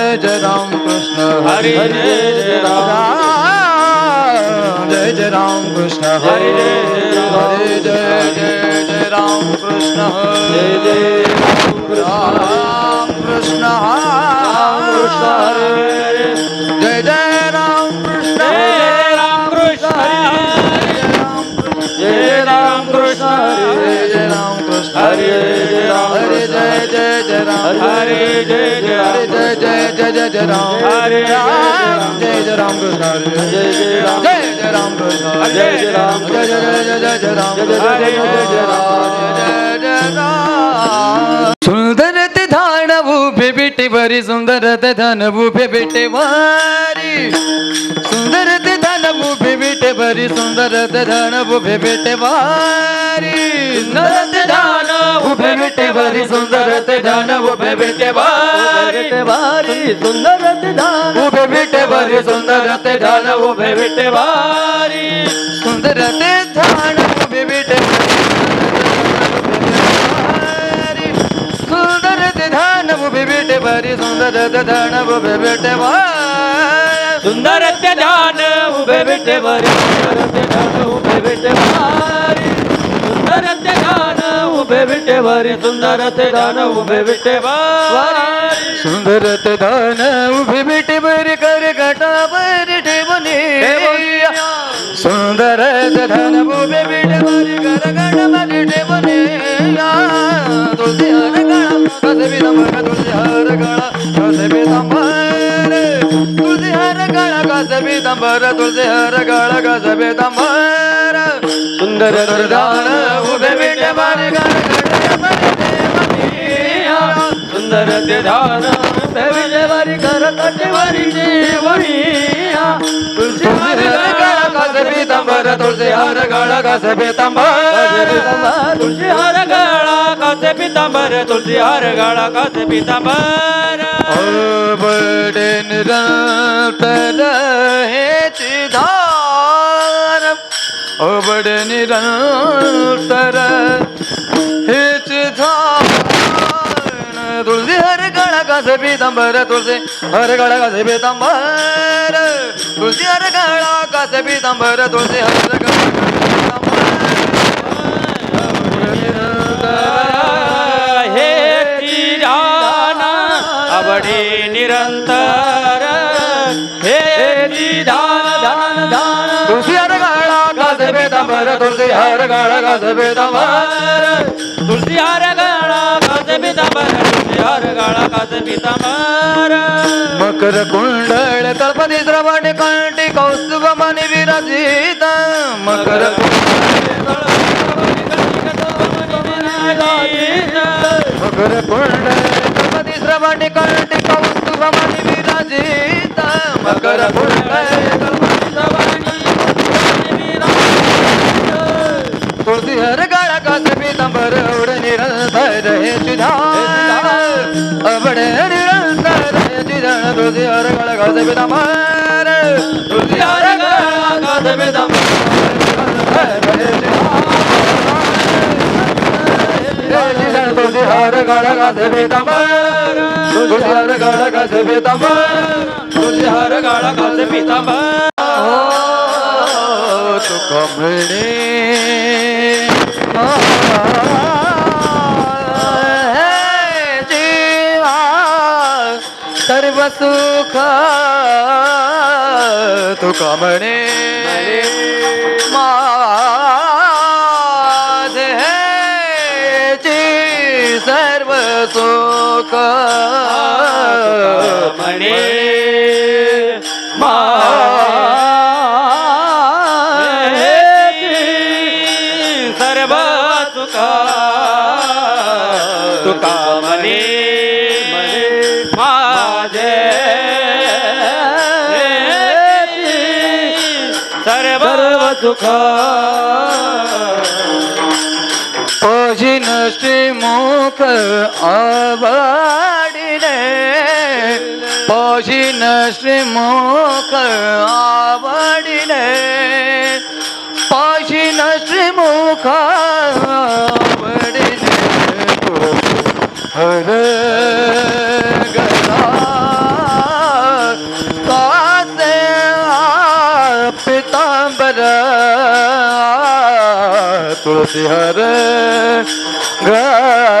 जय जय राम कृष्ण हरे जय राम राम जय जय राम कृष्ण हरे जय राम हरे जय जय जय राम कृष्ण जय जय राम कृष्ण कृष्ण हरे जय जय हरे जय जय हरे जय जय जय जय जय राम हरे जय जय राम जय जय राम हरे जय जय राम जय जय राम जय जय राम जय जय जय जय जय जय राम जय जय जय जय जय राम. जय जय राम सुंदर ते उभे बेटे बरी सुंदर ते धन उभे बेटे वारी सुंदर ते धन उभे बेटे बरी सुंदर ते धन उभे बेटे वारी सुंदर ते धान उभे बेटे बरी सुंदर ते धन उभे बेटे सुंदर उभे बेटे बरी सुंदर ते धन उभे बेटे वारी सुंदर ते धान उभे बेटे सुंदर ते धान उभे बेटे बरी सुंदर उभे बेटे वारी सुंदरते दान उभे विटे सुंदर ते दान उभे विटे बर कर गटा बर सुंदर ते दान उभे विटे बर कर गटावर ठेवले तुझे हर गळा कसबी तुझे हर गळा कसबी नंबर तुझे हर गळा कसबी नंबर तुझे हर गळा कसबी नंबर सुंदर दान सुंदर उभे बेटे वारी तुळशी हर गळा कसे बिदंबर तुळशी हर तुळशी हार बडे निरंतर धार। ओ बडे कासे पितांबर तुळशी हर गळा कासे पितांबर। तुळशी हर गळा कासे पितांबर तुळशी हर गळा हे ध्यान आवडे निरंतर। हे तुळशी हर गळा कासे पितांबर तुलसी हर गळा कासे पितांबर। तुळशी हार काचे पितांबर। तुळशी हार गळा काचे पितांबर मकर कुंडळ तळपदी श्रवण कंठी कौस्तुभ मनी विराजित मकर मकर कुंडळ तळपदी श्रवण कंठी कौस्तुभ मनी विराजित मकर कुंडळ तुळसी हर गाळा कास पितांबर तुळसी हर गाळा कास पितांबर तुळसी हर गाळा कास पितांबर तुळसी हर गाळा कास पितांबर तुळशी हार गळा काचे पितांबर तुका मिळे सर्व सुख तो कमरे माझे जी सर्व सुख म्हणे सुख पजिनष्टि मुख आवाड़िने पजिनष्टि मुख आवाड़िने पजिनष्टि मुख गला हरे Barbara. তুলসী হরে গা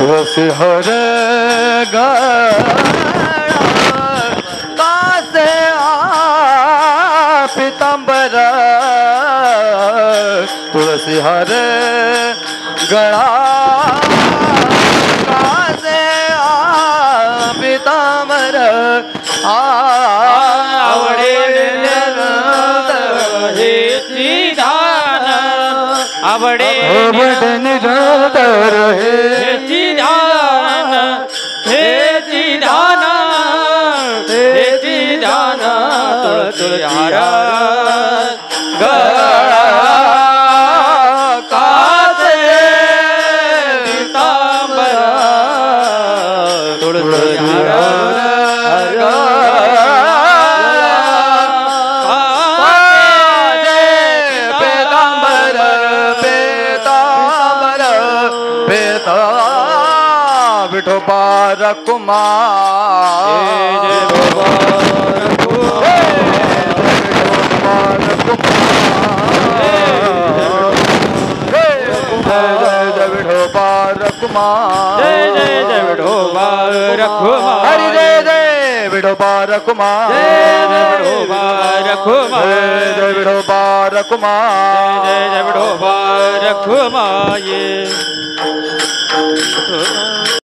रस हर कासे पितांबर। तुलसी हर गळा પડે ભવન રડતા રહે. જીદાન હે જીદાન હે જીદાન પેતા વિઠો પાર કુમાર વિઠો પાર કુમાર જય જય જય વિઠો બાર